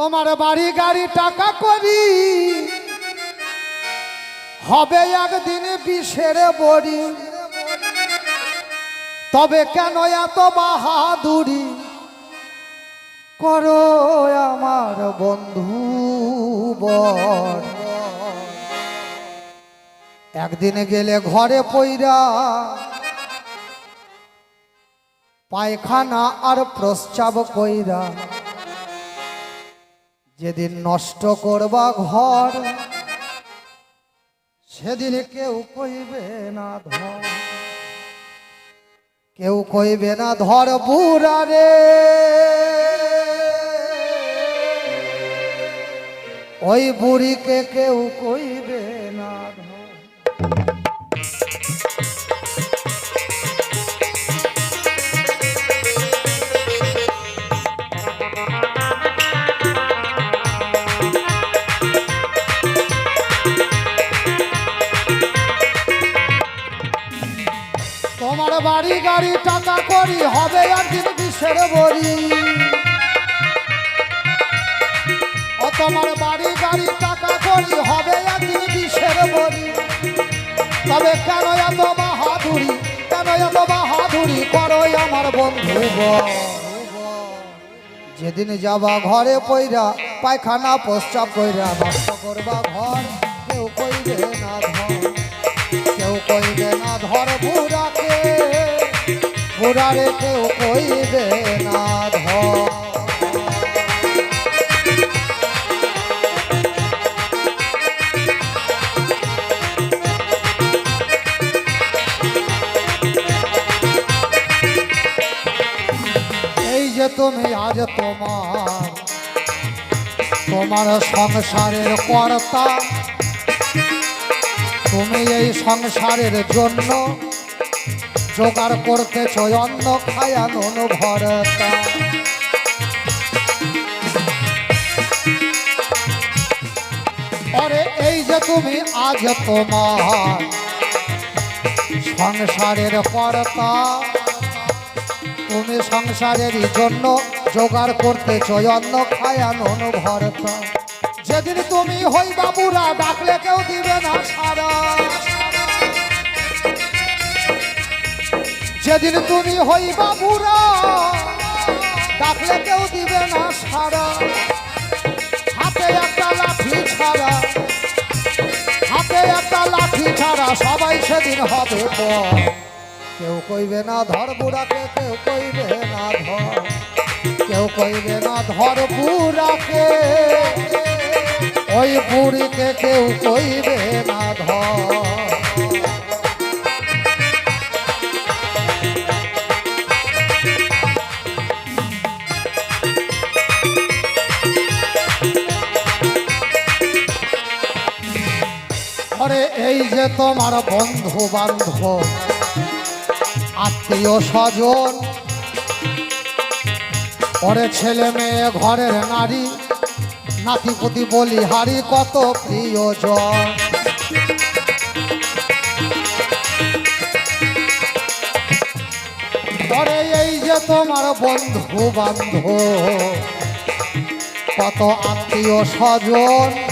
তোমার বাড়ি গাড়ি টাকা করি। হবে একদিন বিষের বড়ি। তবে কেন এত বাহাদুরি? করো আমার বন্ধু বর। একদিন গেলে ঘরে পইরা পায়খানা আর প্রস্রাব কইরা যেদিন নষ্ট করবা ঘর, সেদিন কেউ কইবে না ধর। কেউ কইবে না ধর বুড়া রে। ওই বুড়িকে কেউ কইবে না ধর। বাড়ি গাড়ি টাকা করি, হবে একদিন বিষের বড়ি। ও তোমার বাড়ি গাড়ি টাকা করি, হবে একদিন বিষের বড়ি। তবে কেন এত বাহাদুরি, কেন এত বাহাদুরি করো আমার বন্ধু যেদিন যাবা ঘরে পইরা, পায়খানা প্রস্রাব কইরা নষ্ট করবা ঘর, কেউ কইবে না ধর কেউ কইবে না ধর বুড়াকে বুড়ারে কেউ কইবে না ধর। এই যে তুমি আজ তোমার তোমার সংসারের কর্তা, তুমি এই সংসারের জন্য জোগাড় করতেছ অন্ন খায়ান ভরতা। আরে, এই যে তুমি আজ তোমার সংসারের কর্তা, তুমি সংসারের জন্য জোগাড় করতেছ অন্ন খায়ান ভরতা। যেদিন তুমি হই বাবুরা, ডাকলে কেউ দিবে না সারা। যেদিন তুমি হই বাবুরা, ডাকলে কেউ দিবে না সারা হাতে একটা লাঠি ছাড়া, হাতে একটা লাঠি ছাড়া সবাই সেদিন হবে কেউ কইবে না ধর বুড়াকে, কেউ কইবে না ধর। কেউ কইবে না ধর বুড়াকে, ওই বুড়িকে কেউ কইবে না ধর। আরে এই যে তোমার বন্ধু বান্ধব আত্মীয় স্বজন ওরে ছেলে মেয়ে, ঘরের নারী, নাতিপতি বলি হারি কত প্রিয়জন। ওরে এই যে তোমার বন্ধু বান্ধব কত আত্মীয় স্বজন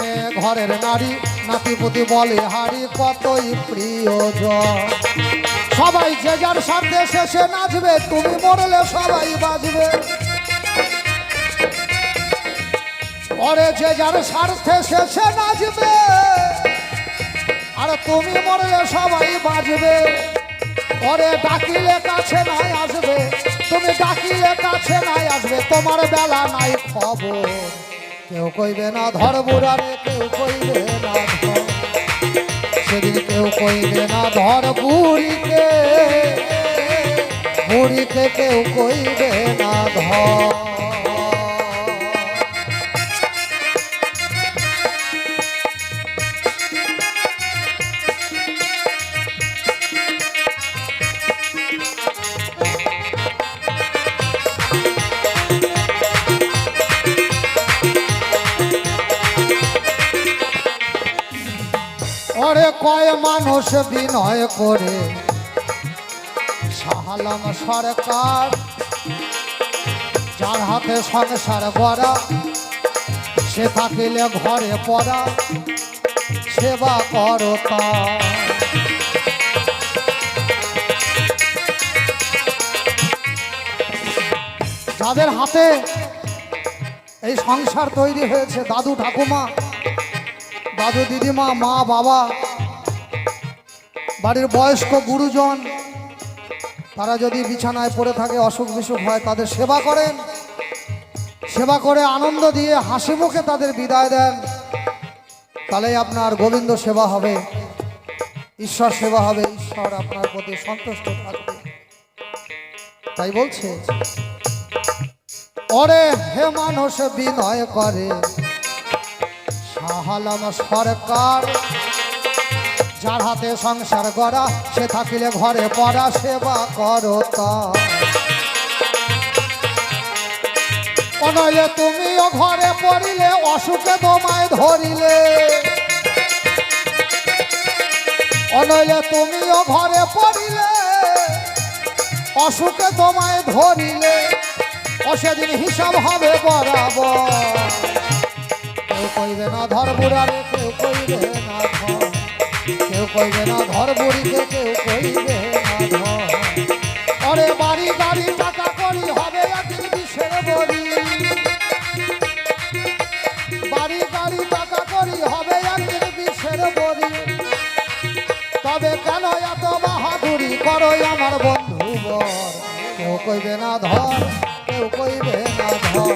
মেয়ে ঘরের নারী, নাতিপুতি বলে হারি কতই প্রিয়জন। সবাই যে যার সাথে শেষে নাচবে, তুমি মরলে সবাই বাজবে পরে যে যার স্বার্থে শেষে নাচবে, আর তুমি মরলে সবাই বাজবে পরে ডাকিলে কাছে নাই আসবে, তুমি ডাকিলে কাছে নাই আসবে, তোমার বেলা নাই খবর। কেউ কইবে না ধর বুড়ারে কেউ কইবে না ধর। সেদিন কেউ কইবে না ধর বুড়িকে বুড়িকে কেউ কইবে না ধর। ওরে কয় মানুষ বিনয় করে সাহালাম সরকার, যার হাতে সংসার গড়া, সে থাকিলে ঘরে পড়া, সেবা করো। যাদের হাতে এই সংসার তৈরি হয়েছে, দাদু ঠাকুমা দাদু দিদিমা, মা, বাবা। বাড়ির বয়স্ক গুরুজন, তারা যদি বিছানায় পড়ে থাকে, অসুখ বিসুখ হয়, তাদের সেবা করেন। সেবা করে আনন্দ দিয়ে হাসি মুখে তাদের বিদায় দেন। তাহলেই আপনার গোবিন্দ সেবা হবে, ঈশ্বর সেবা হবে, ঈশ্বর আপনার প্রতি সন্তুষ্ট থাকবে। তাই বলছে, ওরে হে মানুষ বিনয় করে সাহালাম সরকার। যার হাতে সংসার গড়া, সে থাকিলে ঘরে পড়া, সেবা করো নইলে তুমিও ঘরে পড়িলে, অসুখে তোমায় ধরিলে। নইলে তুমিও ঘরে পড়িলে, অসুখে তোমায় ধরিলে। ও সেদিন হিসাব হবে বরাবর। কইবে না ধর বুড়ারে কেউ কইবে না ধর। কেউ কইবে না ধর বুড়িকে কেউ কইবে না ধর। অরে বাড়ি গাড়ি টাকা করি, হবে একদিন বিষের বড়ি। বাড়ি গাড়ি টাকা করি, হবে একদিন বিষের বড়ি। তবে কেন এত বাহাদুরি করো আমার বন্ধু বর? কেউ কইবে না ধর, কেউ কইবে না ধর।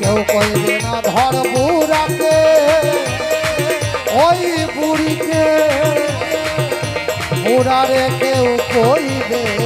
কেউ কইবে না ধর ওই বুড়িকে বুড়ারে কেউ কইবে?